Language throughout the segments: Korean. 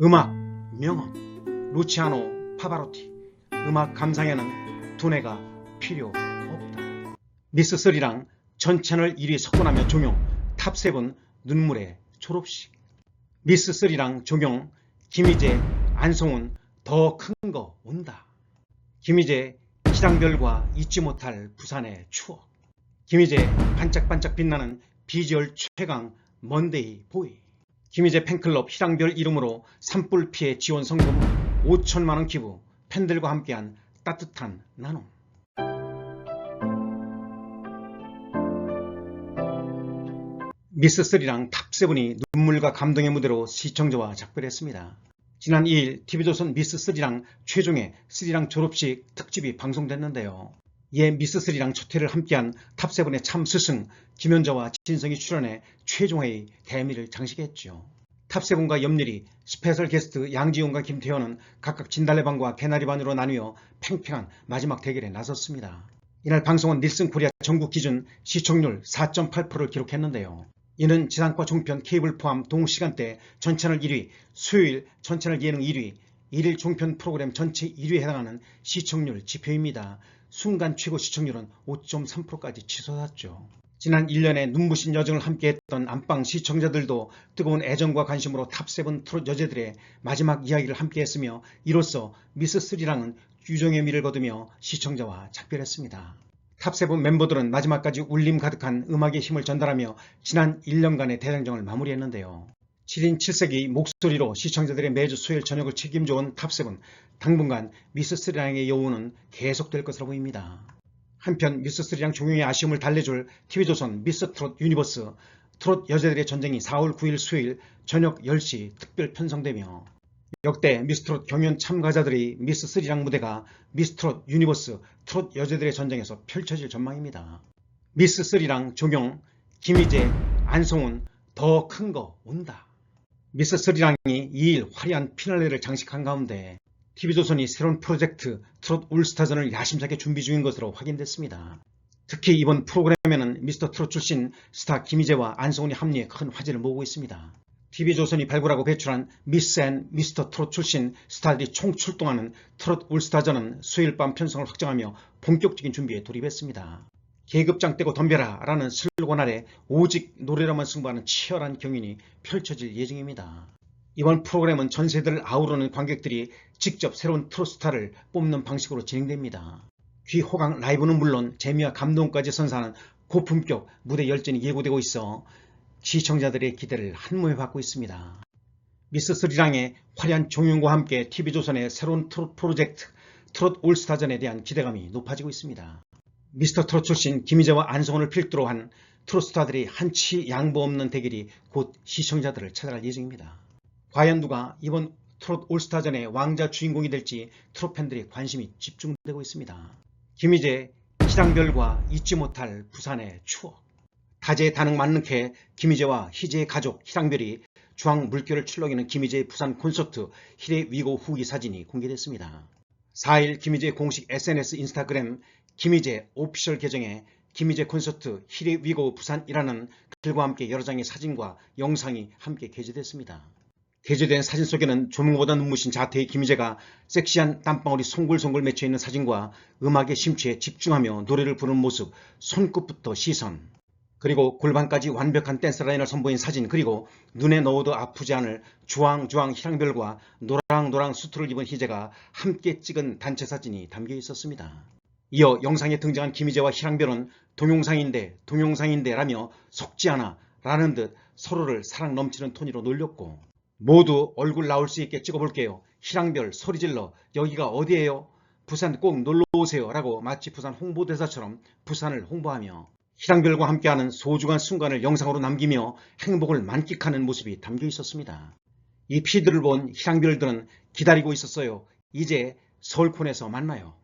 음악 명언 루치아노 파바로티 음악 감상에는 두뇌가 필요 없다. 미스 쓰리랑 전 채널 1위 석권하며 종용 탑7 눈물의 졸업식 미스 쓰리랑 종용 김희재 안송은 더큰 거 온다. 김희재 희랑별과 잊지 못할 부산의 추억 김희재 반짝반짝 빛나는 비주얼 최강 먼데이 보이 김희재 팬클럽 희랑별 이름으로 산불 피해 지원 성금 5천만원 기부 팬들과 함께한 따뜻한 나눔 미스3랑 탑7이 눈물과 감동의 무대로 시청자와 작별했습니다. 지난 2일 TV조선 미스3랑 최종의 3랑 졸업식 특집이 방송됐는데요. 미스3랑 첫 회를 함께한 탑7의 참 스승 김현자와 진성이 출연해 최종회의 대미를 장식했죠. 탑세븐과 옆일이 스페셜 게스트 양지용과 김태현은 각각 진달래반과 개나리반으로 나뉘어 팽팽한 마지막 대결에 나섰습니다. 이날 방송은 닐슨 코리아 전국 기준 시청률 4.8%를 기록했는데요. 이는 지상파 종편 케이블 포함 동시간대 전채널 1위, 수요일 전채널 예능 1위, 일일 종편 프로그램 전체 1위에 해당하는 시청률 지표입니다. 순간 최고 시청률은 5.3%까지 치솟았죠. 지난 1년의 눈부신 여정을 함께했던 안방 시청자들도 뜨거운 애정과 관심으로 탑7 트롯 여제들의 마지막 이야기를 함께했으며 이로써 미스3랑은 유정의 미를 거두며 시청자와 작별했습니다. 탑7 멤버들은 마지막까지 울림 가득한 음악의 힘을 전달하며 지난 1년간의 대장정을 마무리했는데요. 7인 7색이 목소리로 시청자들의 매주 수요일 저녁을 책임져온 탑7 당분간 미스3랑의 여우는 계속될 것으로 보입니다. 한편 미스3랑 종용의 아쉬움을 달래줄 TV조선 미스트롯 유니버스 트롯 여자들의 전쟁이 4월 9일 수요일 저녁 10시 특별 편성되며 역대 미스트롯 경연 참가자들의 미스3랑 무대가 미스트롯 유니버스 트롯 여자들의 전쟁에서 펼쳐질 전망입니다. 미스3랑 종용, 김희재, 안송은 더큰 거 온다. 미스3랑이 2일 화려한 피날레를 장식한 가운데 TV조선이 새로운 프로젝트 트롯 울스타전을 야심차게 준비 중인 것으로 확인됐습니다. 특히 이번 프로그램에는 미스터 트롯 출신 스타 김희재와 안성훈이 합류해 큰 화제를 모으고 있습니다. TV조선이 발굴하고 배출한 미스 앤 미스터 트롯 출신 스타들이 총 출동하는 트롯 울스타전은 수요일 밤 편성을 확정하며 본격적인 준비에 돌입했습니다. 계급장 떼고 덤벼라 라는 슬로건 아래 오직 노래로만 승부하는 치열한 경연이 펼쳐질 예정입니다. 이번 프로그램은 전 세대를 아우르는 관객들이 직접 새로운 트로스타를 뽑는 방식으로 진행됩니다. 귀호강 라이브는 물론 재미와 감동까지 선사하는 고품격 무대 열전이 예고되고 있어 시청자들의 기대를 한몸에 받고 있습니다. 미스3랑의 화려한 종영과 함께 TV조선의 새로운 트롯 프로젝트 트롯 올스타전에 대한 기대감이 높아지고 있습니다. 미스터 트롯 출신 김희재와 안성훈을 필두로 한 트롯스타들이 한치 양보 없는 대결이 곧 시청자들을 찾아갈 예정입니다. 과연 누가 이번 트롯 올스타전의 왕자 주인공이 될지 트롯 팬들의 관심이 집중되고 있습니다. 김희재, 희랑별과 잊지 못할 부산의 추억. 다재다능 만능해 김희재와 희재의 가족 희랑별이 중앙 물결을 출렁이는 김희재의 부산 콘서트 희대 위고 후기 사진이 공개됐습니다. 4일 김희재 공식 SNS 인스타그램 김희재 오피셜 계정에 김희재 콘서트 희대 위고 부산이라는 글과 함께 여러 장의 사진과 영상이 함께 게재됐습니다. 게재된 사진 속에는 조명보다 눈부신 자태의 김희재가 섹시한 땀방울이 송글송글 맺혀있는 사진과 음악에 심취해 집중하며 노래를 부르는 모습, 손끝부터 시선, 그리고 골반까지 완벽한 댄스 라인을 선보인 사진 그리고 눈에 넣어도 아프지 않을 주황주황 희랑별과 노랑노랑 수트를 입은 희재가 함께 찍은 단체 사진이 담겨 있었습니다. 이어 영상에 등장한 김희재와 희랑별은 동영상인데 동영상인데 라며 속지 않아 라는 듯 서로를 사랑 넘치는 톤으로 놀렸고 모두 얼굴 나올 수 있게 찍어볼게요. 희랑별 소리질러 여기가 어디예요? 부산 꼭 놀러오세요 라고 마치 부산 홍보대사처럼 부산을 홍보하며 희랑별과 함께하는 소중한 순간을 영상으로 남기며 행복을 만끽하는 모습이 담겨 있었습니다. 이 피드를 본 희랑별들은 기다리고 있었어요. 이제 서울콘에서 만나요.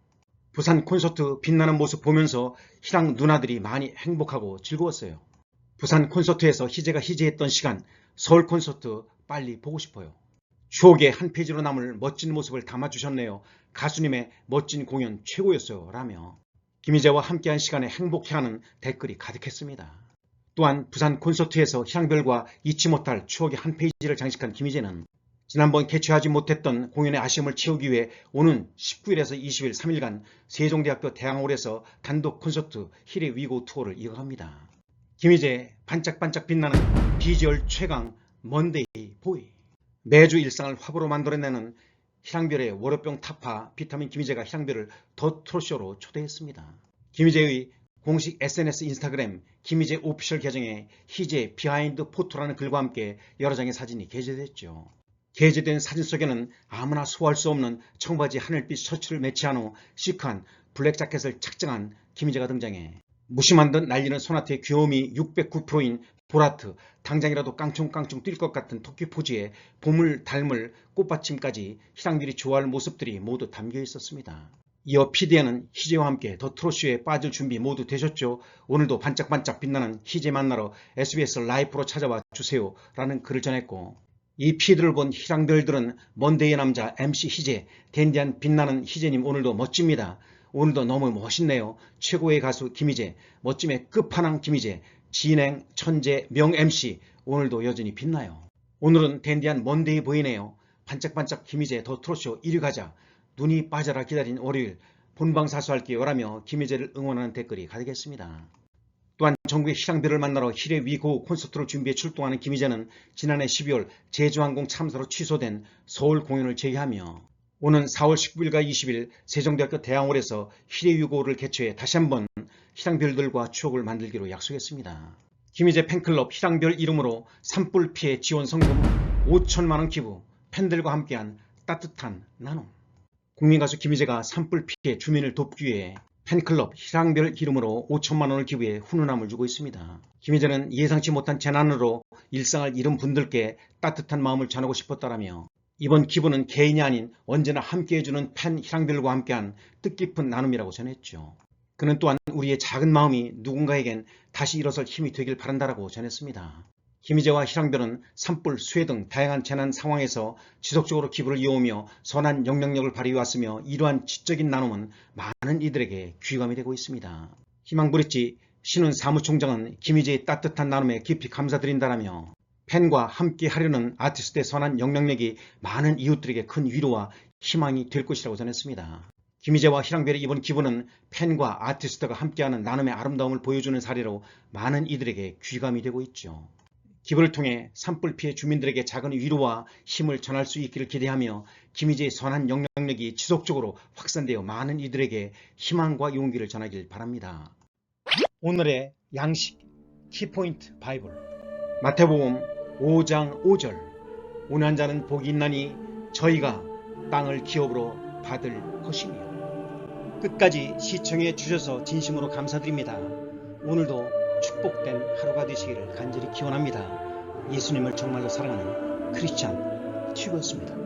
부산 콘서트 빛나는 모습 보면서 희랑 누나들이 많이 행복하고 즐거웠어요. 부산 콘서트에서 희재가 희재했던 시간 서울 콘서트 빨리 보고 싶어요. 추억의 한 페이지로 남을 멋진 모습을 담아주셨네요. 가수님의 멋진 공연 최고였어요. 라며 김희재와 함께한 시간에 행복해하는 댓글이 가득했습니다. 또한 부산 콘서트에서 희랑별과 잊지 못할 추억의 한 페이지를 장식한 김희재는 지난번 개최하지 못했던 공연의 아쉬움을 채우기 위해 오는 19일에서 20일 3일간 세종대학교 대학홀에서 단독 콘서트 히레 위고 투어를 이어갑니다. 김희재 반짝반짝 빛나는 비주얼 최강 먼데이 보이 매주 일상을 화보로 만들어내는 희랑별의 월요병 타파 비타민 김희재가 희랑별을 더 트롯쇼로 초대했습니다. 김희재의 공식 SNS 인스타그램 김희재 오피셜 계정에 희재 비하인드 포토라는 글과 함께 여러 장의 사진이 게재됐죠. 게재된 사진 속에는 아무나 소화할 수 없는 청바지 하늘빛 셔츠를 매치한 후 시크한 블랙 자켓을 착장한 김희재가 등장해 무심한 듯 날리는 소나트의 귀여움이 609%인 보라트 당장이라도 깡총깡총 뛸 것 같은 토끼 포즈에 봄을 닮을 꽃받침까지 희랑들이 좋아할 모습들이 모두 담겨 있었습니다. 이어 PD에는 희재와 함께 더 트롯쇼에 빠질 준비 모두 되셨죠? 오늘도 반짝반짝 빛나는 희재 만나러 SBS 라이프로 찾아와 주세요 라는 글을 전했고 이 피드를 본 희랑별들은 먼데이의 남자 MC 희재 댄디한 빛나는 희재님 오늘도 멋집니다. 오늘도 너무 멋있네요. 최고의 가수 김희재 멋짐의 끝판왕 김희재 진행 천재 명 MC 오늘도 여전히 빛나요. 오늘은 댄디한 먼데이 보이네요. 반짝반짝 김희재 더 트롯쇼 1위 가자. 눈이 빠져라 기다린 월요일 본방 사수할게요 라며 김희재를 응원하는 댓글이 가득했습니다. 또한 전국의 희랑별을 만나러 희례 위고 콘서트를 준비해 출동하는 김희재는 지난해 12월 제주항공 참사로 취소된 서울 공연을 재개하며 오는 4월 19일과 20일 세종대학교 대학홀에서 희례 위고를 개최해 다시 한번 희랑별들과 추억을 만들기로 약속했습니다. 김희재 팬클럽 희랑별 이름으로 산불 피해 지원 성금 5천만원 기부 팬들과 함께한 따뜻한 나눔 국민가수 김희재가 산불 피해 주민을 돕기 위해 팬클럽 희랑별 이름으로 5천만 원을 기부해 훈훈함을 주고 있습니다. 김희재는 예상치 못한 재난으로 일상을 잃은 분들께 따뜻한 마음을 전하고 싶었다라며 이번 기부는 개인이 아닌 언제나 함께해주는 팬 희랑별과 함께한 뜻깊은 나눔이라고 전했죠. 그는 또한 우리의 작은 마음이 누군가에겐 다시 일어설 힘이 되길 바란다라고 전했습니다. 김희재와 희랑별은 산불, 수해 등 다양한 재난 상황에서 지속적으로 기부를 이어오며 선한 영향력을 발휘해왔으며 이러한 지적인 나눔은 많은 이들에게 귀감이 되고 있습니다. 희망브릿지 신은 사무총장은 김희재의 따뜻한 나눔에 깊이 감사드린다라며 팬과 함께 하려는 아티스트의 선한 영향력이 많은 이웃들에게 큰 위로와 희망이 될 것이라고 전했습니다. 김희재와 희랑별의 이번 기부는 팬과 아티스트가 함께하는 나눔의 아름다움을 보여주는 사례로 많은 이들에게 귀감이 되고 있죠. 기부를 통해 산불 피해 주민들에게 작은 위로와 힘을 전할 수 있기를 기대하며 김희재의 선한 영향력이 지속적으로 확산되어 많은 이들에게 희망과 용기를 전하길 바랍니다. 오늘의 양식 키포인트 바이블 마태복음 5장 5절 오늘 한 자는 복이 있나니 저희가 땅을 기업으로 받을 것이며 끝까지 시청해 주셔서 진심으로 감사드립니다. 오늘도 축복된 하루가 되시기를 간절히 기원합니다. 예수님을 정말로 사랑하는 크리스찬 튜브였습니다.